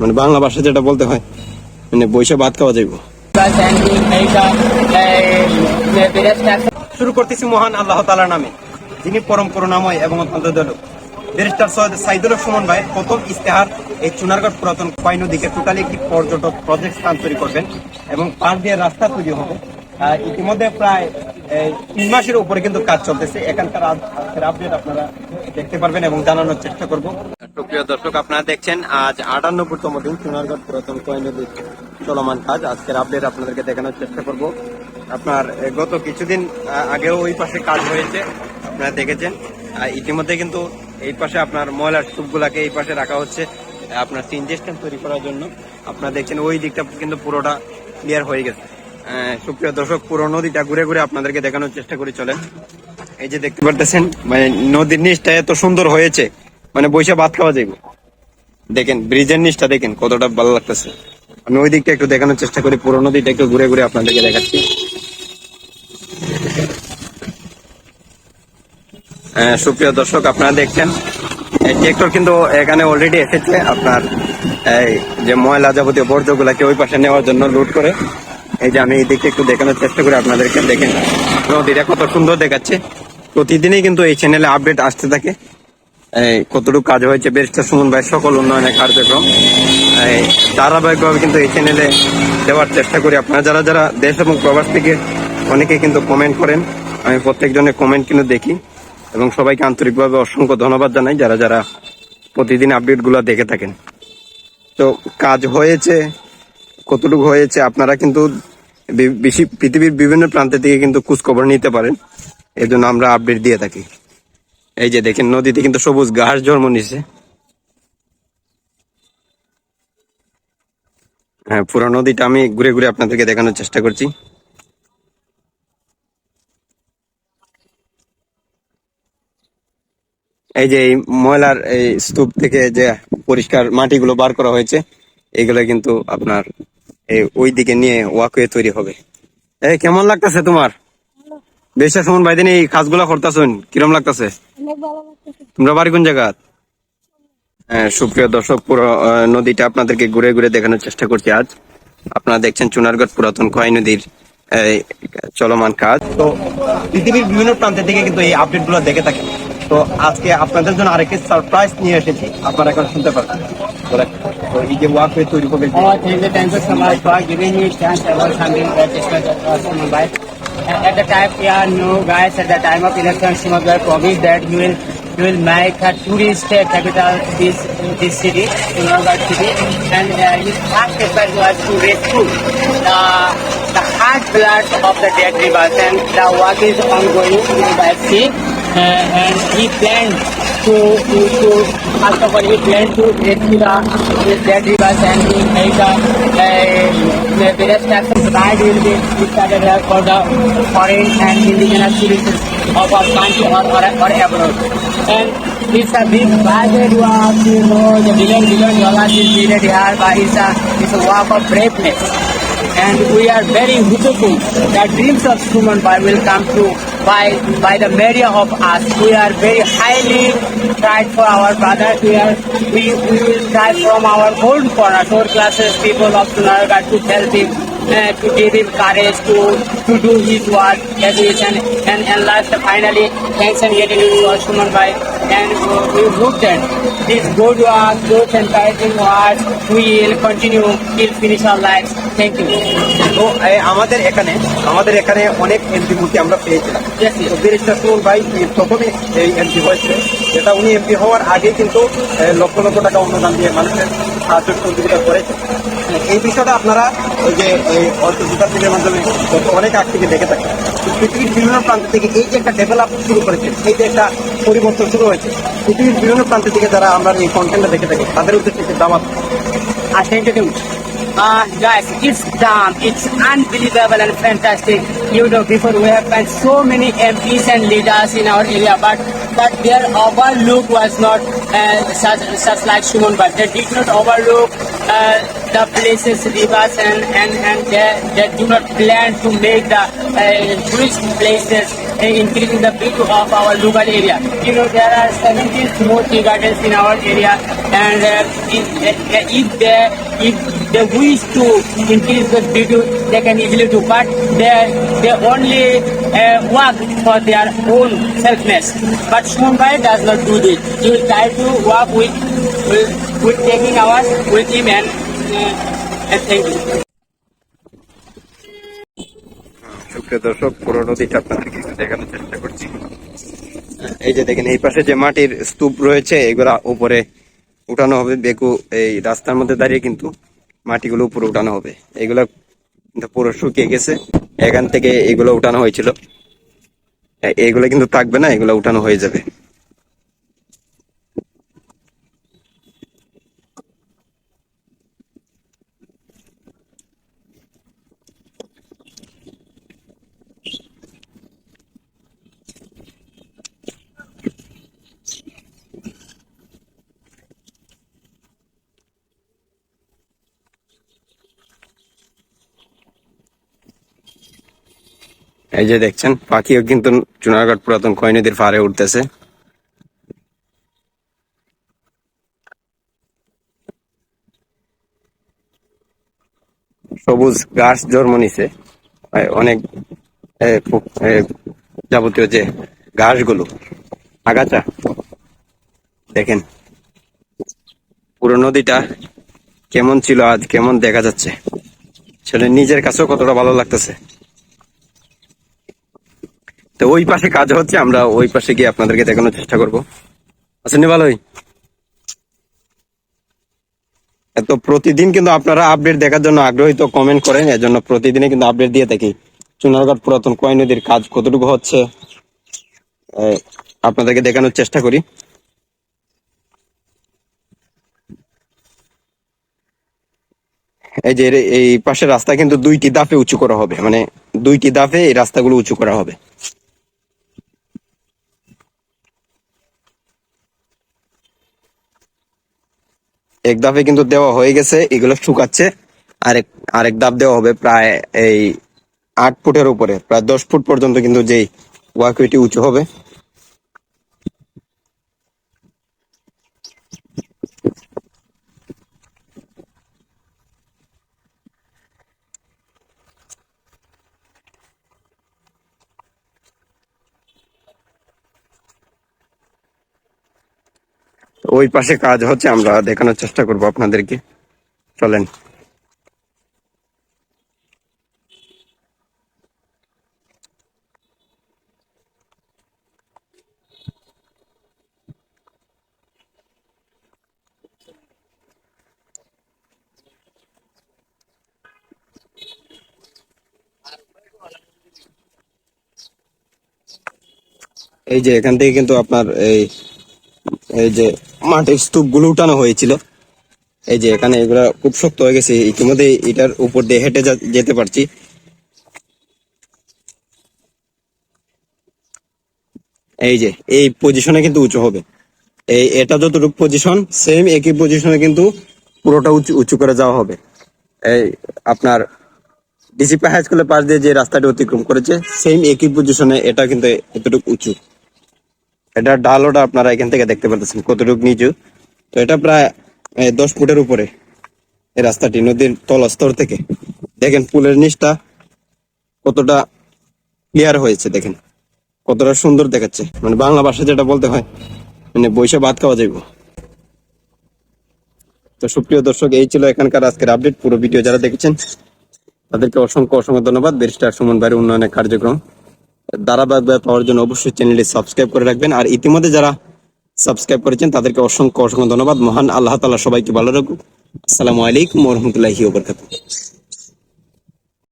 মানে বাংলা ভাষা যেটা বলতে হয় মানে বৈশা ভাত খাওয়া যাইব। শুরু করতেছি মহান আল্লাহ তালার নামে, যিনি পরম করুণাময় এবং অত্যন্ত দয়ালু। ব্যারিস্টার সৈয়দ সাইদুল সুমন ভাই, প্রথম ইস্তেহার এই চুনারগড় পুরাতন খোয়াই নদীকে টোটালি একটি পর্যটক প্রজেক্ট স্থান তৈরি করবেন এবং পার দিয়ে রাস্তা তৈরি হবে। ইতিমধ্যে প্রায় তিন মাসের উপরে কিন্তু কাজ চলতেছে। এখানকার আপডেট আপনারা দেখতে পারবেন এবং জানানোর চেষ্টা করব। প্রিয় দর্শক, আপনারা দেখছেন আজ আটান্নবতম দিন চুনারগড় পুরাতন খোয়াই নদীর চলমান কাজ। আজকের আপডেট আপনাদেরকে দেখানোর চেষ্টা করব। আপনার গত কিছুদিন আগেও ওই পাশে কাজ হয়েছে, আপনারা দেখেছেন। ইতিমধ্যে কিন্তু এই পাশে আপনার ময়লার স্তূপগুলাকে এই পাশে রাখা হচ্ছে আপনার সিনজেস্টেন তৈরি করার জন্য। আপনারা দেখছেন ওই দিকটা কিন্তু পুরোটা ক্লিয়ার হয়ে গেছে। সুপ্রিয় দর্শক, পুরো নদীটা ঘুরে ঘুরে আপনাদেরকে দেখানোর চেষ্টা করি, চলেন। এই যে দেখতে পারতেছেন মানে নদীর নিচটা এত সুন্দর হয়েছে মানে বৈশা ভাত খাওয়া যাবে দেখেন ব্রিজের নিচটা দেখেন কতটা ভালো লাগতেছে। আমি ওই দিকটা একটু দেখানোর চেষ্টা করি পুরো নদীটা একটু ঘুরে ঘুরে আপনাদেরকে দেখাচ্ছি। হ্যাঁ, সুপ্রিয় দর্শক আপনারা দেখছেন ট্রেক্টর কিন্তু এখানে অলরেডি এসেছে। আপনার এই যে ময়লা যাবতীয় বর্জ্যগুলাকে ওই পাশে নেওয়ার জন্য লুট করে। এই যে আমি এই দিকটা একটু দেখানোর চেষ্টা করি আপনাদেরকে। দেখেন নদীটা কত সুন্দর দেখাচ্ছে। প্রতিদিনই কিন্তু এই চ্যানেলে আপডেট আসতে থাকে। কতটুকু কাজ হয়েছে ব্যারিস্টার সুমন ভাই, সকল উন্নয়নের কার্যক্রম। ধারাবাহিকভাবে কিন্তু এই চ্যানেলে দেওয়ার চেষ্টা করি। আপনারা যারা যারা দেশ এবং প্রবাস থেকে অনেকে কিন্তু কমেন্ট করেন, আমি প্রত্যেকজনের কমেন্ট কিন্তু দেখি। এবং সবাইকে আন্তরিকভাবে অসংখ্য ধন্যবাদ জানাই যারা যারা প্রতিদিন আপডেটগুলো দেখে থাকেন। তো কাজ হয়েছে, কতটুকু হয়েছে আপনারা কিন্তু বেশি পৃথিবীর বিভিন্ন প্রান্ত থেকে কিন্তু খোঁজখবর নিতে পারেন। এই জন্য আমরা আপডেট দিয়ে থাকি। এই যে দেখেন, নদীতে কিন্তু সবুজ ঘাস জন্ম নিছে। হ্যাঁ পুরো নদীটা আমি ঘুরে ঘুরে আপনাদেরকে দেখানোর চেষ্টা করছি। এই যে এই ময়লার এই স্তূপ থেকে যে পরিষ্কার মাটিগুলো বার করা হয়েছে, এগুলো কিন্তু আপনার ওই দিকে নিয়ে ওয়াকওয়ে তৈরি হবে। এই, কেমন লাগতেছে তোমার? বেশা সমন বাইদিন এই কাজগুলা করতেছেন কিরম লাগতেছে? অনেক ভালো তোমরা বাড়ি কোন জায়গা? সুপ্রিয় দর্শক পুরো আহ, নদীটা আপনাদেরকে ঘুরে ঘুরে দেখানোর চেষ্টা করছি আজ। আপনারা দেখছেন চুনারগড় পুরাতন খয় নদীর চলমান কাজ। তো পৃথিবীর বিভিন্ন প্রান্ত থেকে কিন্তু এই আপডেটগুলো দেখে থাকেন। তো আজকে আপনাদের জন্য আরেকটি সারপ্রাইজ নিয়ে এসেছি। আপনারা এখন শুনতে পারবেন। তো এই যে ওয়াকওয়ে তৈরি হবে At the time, yeah, no, guys, at the time of election, Shimabhai promised that you will you will make a tourist capital this this city, Shimabhai city, and uh, his first effort was to rescue the the hard blood of the dead rivers, and the work is ongoing by sea, uh, and he planned planned to rescue the the dead rivers and he made the uh, the various types of ride will be started here for the foreign and indigenous citizens of our country or or, or abroad. And it's a big budget you have to know the billion billion dollars is needed here but it's a it's a work of braveness and we are very hopeful that dreams of human Bai will come true by by the media of us. We are very highly tried for our brothers. We are we, we will try from our own corner, our classes, people of Sunaraga to help him. Uh, to give him courage to to do his work as he is and and, last finally thanks and getting into our human Bai and uh, we hope that this good work, those encouraging words will continue till finish our lives. Thank you. তো আমাদের এখানে আমাদের এখানে অনেক MP মূর্তি আমরা পেয়েছিলাম. তো ব্যারিস্টার ভাই এই প্রথমে এই এমপি হয়েছে যেটা উনি এমপি হওয়ার আগে কিন্তু লক্ষ লক্ষ টাকা অনুদান দিয়ে মানুষের সাহায্য সহযোগিতা করেছে এই বিষয়টা আপনারা ওই যে এই অর্থ ডিপার্টমেন্টের মাধ্যমে অনেক আগ থেকে দেখে থাকেন পৃথিবীর বিভিন্ন প্রান্ত থেকে এই যে একটা ডেভেলপ শুরু করেছে এই যে একটা পরিবর্তন শুরু হয়েছে পৃথিবীর বিভিন্ন প্রান্ত থেকে যারা আমরা এই কন্টেন্টটা দেখে থাকি তাদের উদ্দেশ্যে দাওয়াত Uh, thank you. Uh, guys, it's dumb. It's unbelievable and fantastic. You know, before we have had so many MPs and leaders in our area, but but their overlook was not uh, such, such like Shumon, but they did not overlook uh, the places, rivers, and and and they, they do not plan to make the uh, places uh, increasing the beauty of our local area. You know there are 17 small gardens in our area, and uh, if, uh, if they if they wish to increase the beauty, they can easily do. But they they only uh, work for their own selfness. But Mumbai does not do this. He will try to work with with, with taking hours with him and, uh, and thank you. দর্শক পুরো নদীটা আপনাদেরকে দেখানোর চেষ্টা করছি এই যে দেখেন এই পাশে যে মাটির স্তূপ রয়েছে এগুলা উপরে উঠানো হবে বেকু এই রাস্তার মধ্যে দাঁড়িয়ে কিন্তু মাটিগুলো উপরে উঠানো হবে। এগুলো পুরো শুকিয়ে গেছে। এখান থেকে এগুলো উঠানো হয়েছিল। এগুলো কিন্তু থাকবে না, এগুলো উঠানো হয়ে যাবে। এই যে দেখছেন, পাখিও কিন্তু চুনারঘাট পুরাতন কয় নদীর পাড়ে উঠতেছে। সবুজ গাছ জন্ম নিছে। অনেক যাবতীয় যে ঘাসগুলো আগাছা, দেখেন। পুরো নদীটা কেমন ছিল আজ, কেমন দেখা যাচ্ছে। সেটা নিজের কাছেও কতটা ভালো লাগতেছে। তো ওই পাশে কাজ হচ্ছে, আমরা ওই পাশে গিয়ে আপনাদেরকে দেখানোর চেষ্টা করব। আছেন ভালোই তো প্রতিদিন কিন্তু আপনারা আপডেট দেখার জন্য আগ্রহী, তো কমেন্ট করেন, এজন্য প্রতিদিনে কিন্তু আপডেট দিয়ে থাকি। চুনারঘাট পুরাতন কয় নদীর কাজ কতটুকু হচ্ছে আপনাদেরকে দেখানোর চেষ্টা করি। এই যে, এই পাশের রাস্তা কিন্তু দুইটি দাফে উঁচু করা হবে মানে দুইটি দাফে এই রাস্তাগুলো উঁচু করা হবে। এক ধাপে কিন্তু দেওয়া হয়ে গেছে, এগুলো শুকাচ্ছে। আরেক আরেক ধাপ দেওয়া হবে প্রায় এই আট ফুটের উপরে, প্রায় দশ ফুট পর্যন্ত কিন্তু যেই ওয়াকুইটি উঁচু হবে। ওই পাশে কাজ হচ্ছে, আমরা দেখানোর চেষ্টা করব আপনাদেরকে। চলেন। এই যে এখান থেকে কিন্তু আপনার এই এই যে মাটির স্তূপগুলো উঠানো হয়েছিল। এই যে এখানে এগুলা খুব শক্ত হয়ে গেছে, ইতিমধ্যে এটার উপর দিয়ে হেঁটে যেতে পারছি। এই যে, এই পজিশনে কিন্তু উঁচু হবে। এই এটা যতটুকু পজিশন সেম একই পজিশনে কিন্তু পুরোটা উঁচু উঁচু করে যাওয়া হবে। এই আপনার ডিসিপি হাই স্কুলের পাশ দিয়ে যে রাস্তাটি অতিক্রম করেছে সেম একই পজিশনে এটা কিন্তু এতটুকু উঁচু। এটা ডালোটা আপনারা এখান থেকে দেখতে পাচ্ছেন কতটুকু নিচু। তো এটা প্রায় দশ ফুটের উপরে এই রাস্তাটি, নদীর তলস্তর থেকে। দেখেন পুলের নিচটা কতটা ক্লিয়ার হয়েছে, দেখেন। কতটা সুন্দর দেখাচ্ছে। মানে বাংলা ভাষা যেটা বলতে হয় মানে বৈশা ভাত খাওয়া যাইব। তো সুপ্রিয় দর্শক, এই ছিল এখানকার আজকের আপডেট পুরো ভিডিও যারা দেখেছেন, তাদেরকে অসংখ্য অসংখ্য ধন্যবাদ। ব্যারিস্টার সুমন ভাইয়ের উন্নয়নের কার্যক্রম। ধারাবাহিকভাবে পাওয়ার জন্য অবশ্যই চ্যানেলটি সাবস্ক্রাইব করে রাখবেন। আর ইতিমধ্যে যারা সাবস্ক্রাইব করেছেন, তাদেরকে অসংখ্য অসংখ্য ধন্যবাদ। মহান আল্লাহ তালা সবাইকে ভালো রাখুক। আসসালামু আলাইকুম রহমতুল্লাহি ওবরকাতুহ